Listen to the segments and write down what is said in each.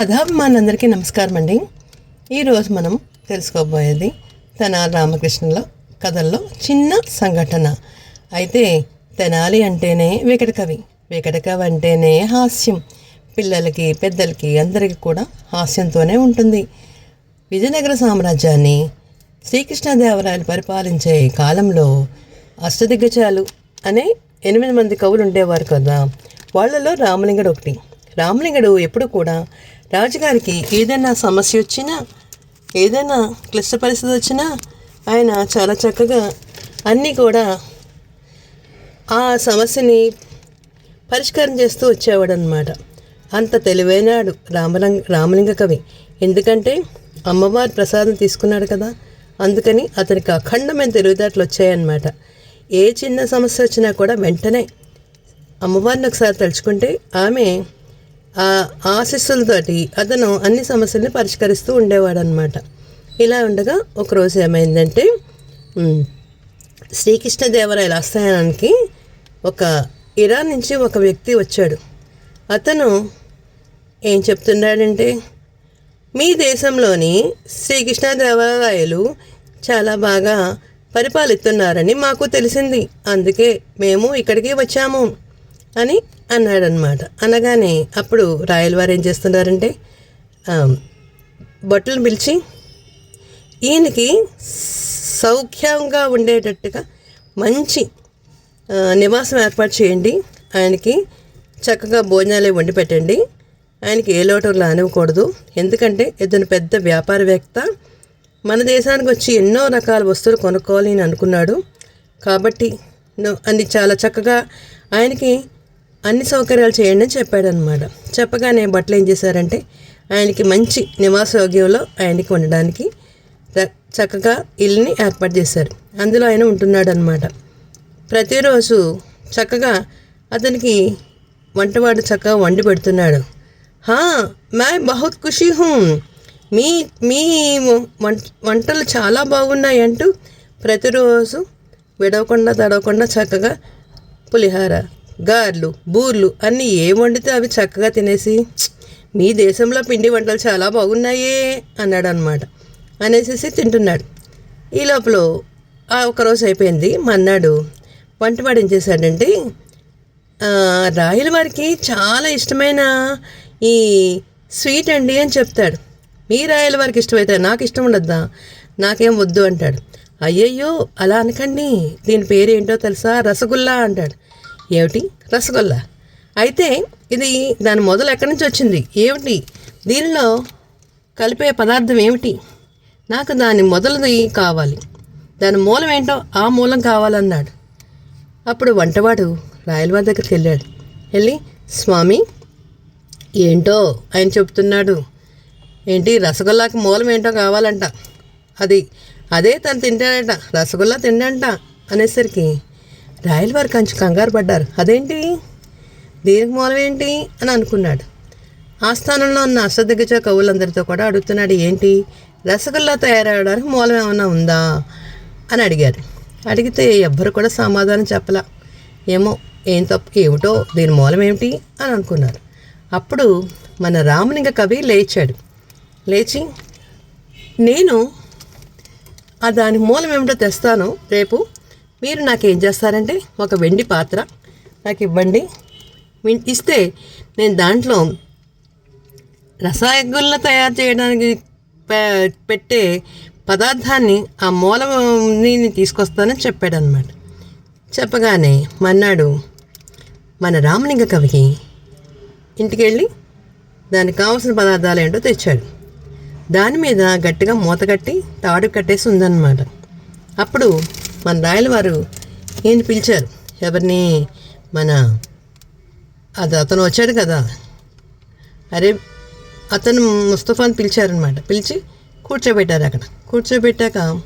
కథాభిమానులందరికీ నమస్కారం అండి. ఈరోజు మనం తెలుసుకోబోయేది తెనాలి రామకృష్ణుల కథల్లో చిన్న సంఘటన. అయితే తెనాలి అంటేనే వికట కవి. వికట కవి అంటేనే హాస్యం. పిల్లలకి పెద్దలకి అందరికీ కూడా హాస్యంతోనే ఉంటుంది. విజయనగర సామ్రాజ్యాన్ని శ్రీకృష్ణదేవరాయలు పరిపాలించే కాలంలో అష్టదిగ్గజాలు అనే ఎనిమిది మంది కవులు ఉండేవారు కదా. వాళ్ళలో రామలింగడు ఒకటి. రామలింగడు ఎప్పుడు కూడా రాజుగారికి ఏదైనా సమస్య వచ్చినా ఏదైనా క్లిష్ట పరిస్థితి వచ్చినా ఆయన చాలా చక్కగా అన్నీ కూడా ఆ సమస్యని పరిష్కారం చేస్తూ వచ్చేవాడు అనమాట అంత తెలివైనాడు రామలింగ రామలింగ కవి. ఎందుకంటే అమ్మవారి ప్రసాదం తీసుకున్నాడు కదా అందుకని అతనికి అఖండమైన తెలివితేటలు వచ్చాయన్నమాట. ఏ చిన్న సమస్య వచ్చినా కూడా వెంటనే అమ్మవారిని ఒకసారి తలుచుకుంటే ఆమె ఆ ఆశీస్సులతోటి అతను అన్ని సమస్యల్ని పరిష్కరిస్తూ ఉండేవాడు అనమాట ఇలా ఉండగా ఒకరోజు ఏమైందంటే ఉమ్, శ్రీకృష్ణదేవరాయల ఆస్థానానికి ఒక ఇరాన్ నుంచి ఒక వ్యక్తి వచ్చాడు. అతను ఏం చెప్తున్నాడంటే మీ దేశంలోని శ్రీకృష్ణదేవరాయలు చాలా బాగా పరిపాలిస్తున్నారని మాకు తెలిసింది. అందుకే మేము ఇక్కడికి వచ్చాము అని అన్నాడనమాట అనగానే అప్పుడు రాయలవారు ఏం చేస్తున్నారంటే బట్టలు భటులను పిలిచి ఈయనకి సౌఖ్యంగా ఉండేటట్టుగా మంచి నివాసం ఏర్పాటు చేయండి. ఆయనకి చక్కగా భోజనాలు వండి పెట్టండి. ఆయనకి ఏ లోటు రానివ్వకూడదు. ఎందుకంటే ఇతను పెద్ద వ్యాపారవేత్త. మన దేశానికి వచ్చి ఎన్నో రకాల వస్తువులు కొనుక్కోవాలి అని అనుకున్నాడు. కాబట్టి అని చాలా చక్కగా ఆయనకి అన్ని సౌకర్యాలు చేయండి అని చెప్పాడనమాట. చెప్పగానే బట్టలు ఏం చేశారంటే ఆయనకి మంచి నివాస యోగ్యంలో ఆయనకి ఉండడానికి చక్కగా ఇల్లుని ఏర్పాటు చేశారు. అందులో ఆయన ఉంటున్నాడు అనమాట ప్రతిరోజు చక్కగా అతనికి వంటవాడు చక్కగా వండి పెడుతున్నాడు. హా మై బహుత్ ఖుషి హూ. మీ మీ వంట వంటలు చాలా బాగున్నాయి అంటూ ప్రతిరోజు విడవకుండా తడవకుండా చక్కగా పులిహార గారెలు బూర్లు అన్నీ ఏం వండితే అవి చక్కగా తినేసి మీ దేశంలో పిండి వంటలు చాలా బాగున్నాయే అన్నాడు అనమాట అనేసి తింటున్నాడు. ఈ లోపల ఒకరోజు అయిపోయింది. మన్నాడు వంటవాడు ఏం చేశాడంటే రాయల వారికి చాలా ఇష్టమైన ఈ స్వీట్ అండి అని చెప్తాడు. మీ రాయల వారికి ఇష్టమైతే నాకు ఇష్టం ఉండద్దా? నాకేం వద్దు అంటాడు. అయ్యయ్యో అలా అనకండి. దీని పేరు ఏంటో తెలుసా? రసగుల్లా అంటాడు. ఏమిటి? రసగుల్లా. అయితే ఇది దాని మొదలు ఎక్కడి నుంచి వచ్చింది? ఏమిటి? దీనిలో కలిపే పదార్థం ఏమిటి? నాకు దాని మొదలుది కావాలి. దాని మూలం ఏంటో ఆ మూలం కావాలన్నాడు. అప్పుడు వంటవాడు రాయలవారి దగ్గరికి వెళ్ళాడు. వెళ్ళి స్వామి ఏంటో ఆయన చెప్తున్నాడు. ఏంటి రసగుల్లాకి మూలం ఏంటో కావాలంట. అది అదే తను తింటాడట. రసగుల్లా తిండంట. అనేసరికి రాయలవారు కంచి కంగారు పడ్డారు. అదేంటి? దీనికి మూలం ఏంటి అని అనుకున్నాడు. ఆస్థానంలో ఉన్న అష్టదిగ్గజ కవులందరితో కూడా అడుగుతున్నాడు ఏంటి? రసగుల్లా తయారవడానికి మూలం ఏమైనా ఉందా? అని అడిగారు. అడిగితే ఎవ్వరు కూడా సమాధానం చెప్పలా. ఏమో ఏం తప్పు ఏమిటో దీని మూలం ఏమిటి అని అనుకున్నారు. అప్పుడు మన రామలింగ కవి లేచాడు. లేచి నేను ఆ దాని మూలం ఏమిటో తెస్తాను. రేపు మీరు నాకేం చేస్తారంటే ఒక వెండి పాత్ర నాకు ఇవ్వండి. ఇస్తే నేను దాంట్లో రసాయగుల్లా తయారు చేయడానికి పె- పెట్టే పదార్థాన్ని ఆ మూలని తీసుకొస్తానని చెప్పాడనమాట చెప్పగానే మన్నాడు మన రామలింగ కవికి ఇంటికి వెళ్ళి దానికి కావాల్సిన పదార్థాలు ఏంటో తెచ్చాడు. దాని మీద గట్టిగా మూత కట్టి తాడు కట్టేసి ఉందన్నమాట. అప్పుడు మన రాయల వారు ఈయన పిలిచారు? ఎవరిని? మన అది అతను వచ్చాడు కదా. అరే అతను ముస్తఫాని పిలిచారనమాట పిలిచి కూర్చోబెట్టారు అక్కడ. కూర్చోబెట్టాక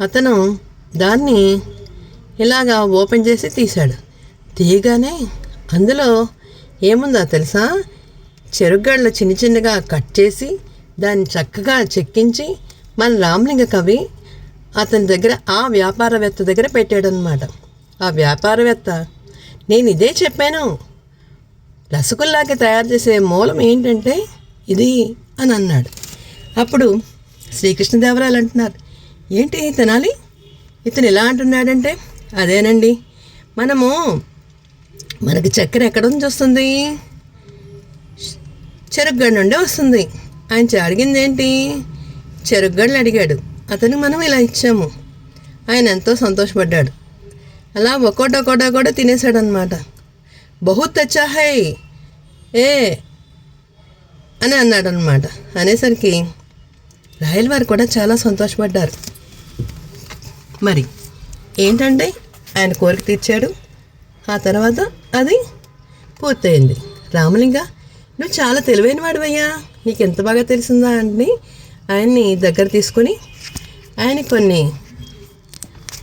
అతను దాన్ని ఇలాగా ఓపెన్ చేసి తీశాడు. తీయగానే అందులో ఏముందో తెలుసా? చెరుగడ్డలు చిన్న చిన్నగా కట్ చేసి దాన్ని చక్కగా చెక్కించి మన రామలింగ కవి అతని దగ్గర ఆ వ్యాపారవేత్త దగ్గర పెట్టాడనమాట ఆ వ్యాపారవేత్త నేను ఇదే చెప్పాను. రసగుల్లాకి తయారు చేసే మూలం ఏంటంటే ఇది అని అన్నాడు. అప్పుడు శ్రీకృష్ణదేవరాయలు అంటున్నారు ఏంటి తినాలి? ఇతను ఎలా అంటున్నాడంటే అదేనండి మనము మనకి చక్కెర ఎక్కడ నుంచి వస్తుంది చెరుగ్గడ నుండి వస్తుంది. ఆయన అడిగింది ఏంటి చెరుగ్గడలు అడిగాడు. అతనికి మనం ఇలా ఇచ్చాము. ఆయన ఎంతో సంతోషపడ్డాడు. అలా ఒక్కోటి ఒక్కోటో కూడా తినేశాడనమాట బహు బహుత్ అచ్చా హై? ఏ? అని అన్నాడు అనమాట అనేసరికి రాయల్ వారు కూడా చాలా సంతోషపడ్డారు. మరి ఏంటంటే ఆయన కోరిక తీర్చాడు. ఆ తర్వాత అది పూర్తయింది. రామలింగ నువ్వు చాలా తెలివైన వాడివయ్యా నీకు ఎంత బాగా తెలిసిందా? అని ఆయన్ని దగ్గర తీసుకొని ఆయన కొన్ని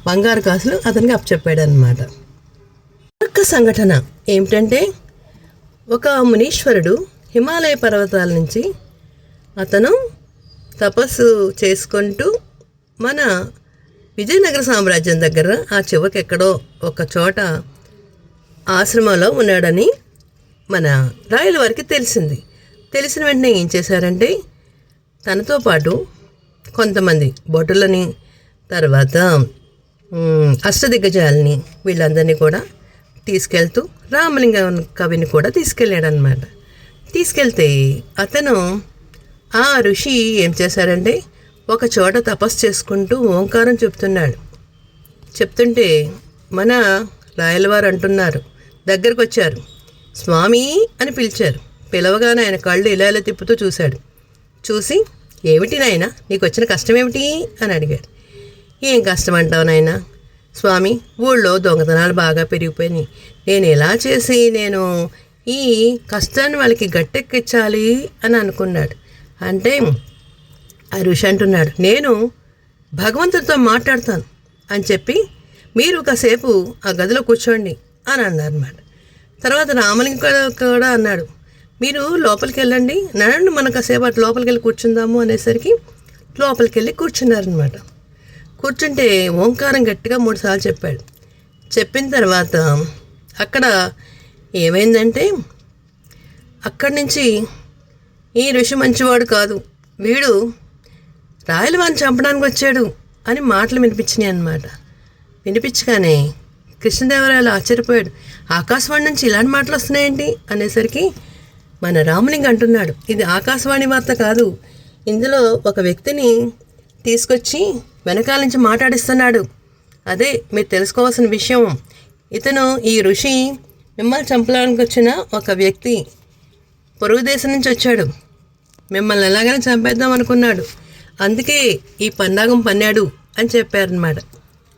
బంగారు కాసులు అతనికి అప్పచెప్పాడు అనమాట మరొక సంఘటన ఏమిటంటే ఒక మునీశ్వరుడు హిమాలయ పర్వతాల నుంచి అతను తపస్సు చేసుకుంటూ మన విజయనగర సామ్రాజ్యం దగ్గర ఆ చివరికి ఎక్కడో ఒక చోట ఆశ్రమంలో ఉన్నాడని మన రాయల వారికి తెలిసింది. తెలిసిన వెంటనే ఏం చేశారంటే తనతో పాటు కొంతమంది భటులని తర్వాత అష్టదిగ్గజాలని వీళ్ళందరినీ కూడా తీసుకెళ్తూ రామలింగ కవిని కూడా తీసుకెళ్ళాడనమాట తీసుకెళ్తే అతను ఆ ఋషి ఏం చేశారంటే ఒక చోట తపస్సు చేసుకుంటూ ఓంకారం చెప్తున్నాడు. చెప్తుంటే మన రాయలవారు అంటున్నారు దగ్గరకు వచ్చారు స్వామి అని పిలిచారు. పిలవగానే ఆయన కళ్ళు ఇలా ఇలా తిప్పుతూ చూశాడు. చూసి ఏమిటి నాయన? నీకు వచ్చిన కష్టం ఏమిటి అని అడిగాడు. ఏం కష్టం అంటావు నాయన? స్వామి ఊళ్ళో దొంగతనాలు బాగా పెరిగిపోయినాయి. నేను ఎలా చేసి నేను ఈ కష్టాన్ని వాళ్ళకి గట్టెక్కించాలి అని అనుకున్నాడు. అంటే ఆ ఋషి అంటున్నాడు నేను భగవంతుడితో మాట్లాడతాను అని చెప్పి మీరు కాసేపు ఆ గదిలో కూర్చోండి అని అన్నారన్నమాట. తర్వాత రామలింగ కూడా కూడా అన్నాడు మీరు లోపలికి వెళ్ళండి నడండి మనకు కాసేపు లోపలికి వెళ్ళి కూర్చుందాము అనేసరికి లోపలికి వెళ్ళి కూర్చున్నారనమాట కూర్చుంటే ఓంకారం గట్టిగా మూడుసార్లు చెప్పాడు. చెప్పిన తర్వాత అక్కడ ఏమైందంటే అక్కడి నుంచి ఈ ఋషి మంచివాడు కాదు. వీడు రాయలు వారిని చంపడానికి వచ్చాడు అని మాటలు వినిపించినాయి అన్నమాట. వినిపించగానే కృష్ణదేవరాయలు ఆశ్చర్యపోయాడు. ఆకాశవాణి నుంచి ఇలాంటి మాటలు వస్తున్నాయండి అనేసరికి మన రామలింగ అంటున్నాడు. ఇది ఆకాశవాణి వార్త కాదు. ఇందులో ఒక వ్యక్తిని తీసుకొచ్చి వెనకాల నుంచి మాట్లాడిస్తున్నాడు. అదే మీరు తెలుసుకోవాల్సిన విషయం. ఇతను ఈ ఋషి మిమ్మల్ని చంపడానికి వచ్చిన ఒక వ్యక్తి పొరుగు దేశం నుంచి వచ్చాడు. మిమ్మల్ని ఎలాగైనా చంపేద్దాం అనుకున్నాడు. అందుకే ఈ పన్నాగం పన్నాడు అని చెప్పారనమాట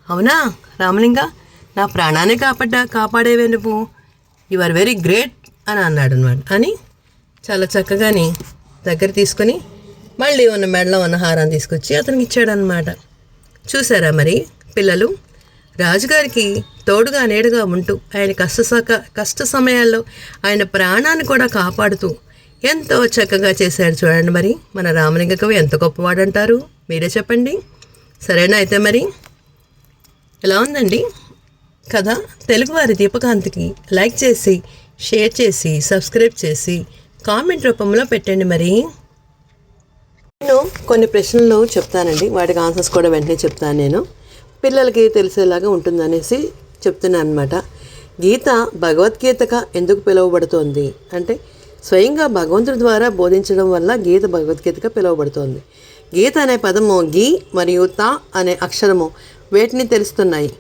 అవునా రామలింగ? నా ప్రాణాన్ని కాపాడా కాపాడేవే నువ్వు? యు ఆర్ వెరీ గ్రేట్ అని అన్నాడు అనమాట అని చాలా చక్కగాని దగ్గర తీసుకొని మళ్ళీ ఉన్న మెడలో ఉన్న హారాన్ని తీసుకొచ్చి అతనికి ఇచ్చాడనమాట చూసారా మరి పిల్లలు? రాజుగారికి తోడుగా నేడుగా ఉంటూ ఆయన కష్ట కష్ట సమయాల్లో ఆయన ప్రాణాన్ని కూడా కాపాడుతూ ఎంతో చక్కగా చేశాడు చూడండి మరి. మన రామలింగ కవి ఎంత గొప్పవాడు అంటారు మీరే చెప్పండి. సరేనా అయితే మరి? ఎలా ఉందండి? కథ? తెలుగువారి దీపకాంతికి లైక్ చేసి షేర్ చేసి సబ్స్క్రైబ్ చేసి కామెంట్ రూపంలో పెట్టండి మరి. నేను కొన్ని ప్రశ్నలు చెప్తానండి. వాటికి ఆన్సర్స్ కూడా వెంటనే చెప్తాను నేను. పిల్లలకి తెలిసేలాగా ఉంటుందనేసి చెప్తున్నాను అనమాట గీత భగవద్గీతగా ఎందుకు పిలువబడుతోంది? అంటే స్వయంగా భగవంతుడి ద్వారా బోధించడం వల్ల గీత భగవద్గీతగా పిలువబడుతోంది. గీత అనే పదము గీ మరియు తా అనే అక్షరము వేటిని తెలుస్తున్నాయి?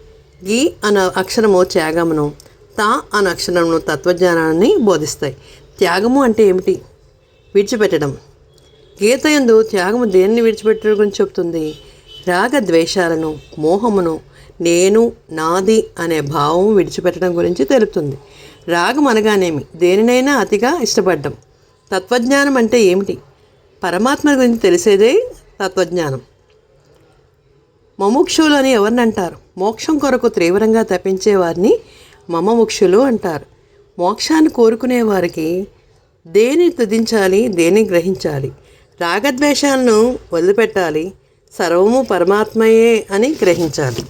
గీ అనే అక్షరము త్యాగమును తా అనే అక్షరమును తత్వజ్ఞానాన్ని బోధిస్తాయి. త్యాగము అంటే ఏమిటి? విడిచిపెట్టడం. గీత యందు త్యాగము దేన్ని విడిచిపెట్టడం గురించి చెప్తుంది? రాగ ద్వేషాలను మోహమును నేను నాది అనే భావం విడిచిపెట్టడం గురించి తెలుపుతుంది. రాగం అనగానేమి? దేనినైనా అతిగా ఇష్టపడ్డం. తత్వజ్ఞానం అంటే ఏమిటి? పరమాత్మ గురించి తెలిసేదే తత్వజ్ఞానం. మముక్షులు అని ఎవరిని అంటారు? మోక్షం కొరకు తీవ్రంగా తప్పించే వారిని మమముక్షులు అంటారు. మోక్షాన్ని కోరుకునే వారికి దేని తుదించాలి దేని గ్రహించాలి? రాగద్వేషాలను వదిలిపెట్టాలి. సర్వము పరమాత్మయే అని గ్రహించాలి.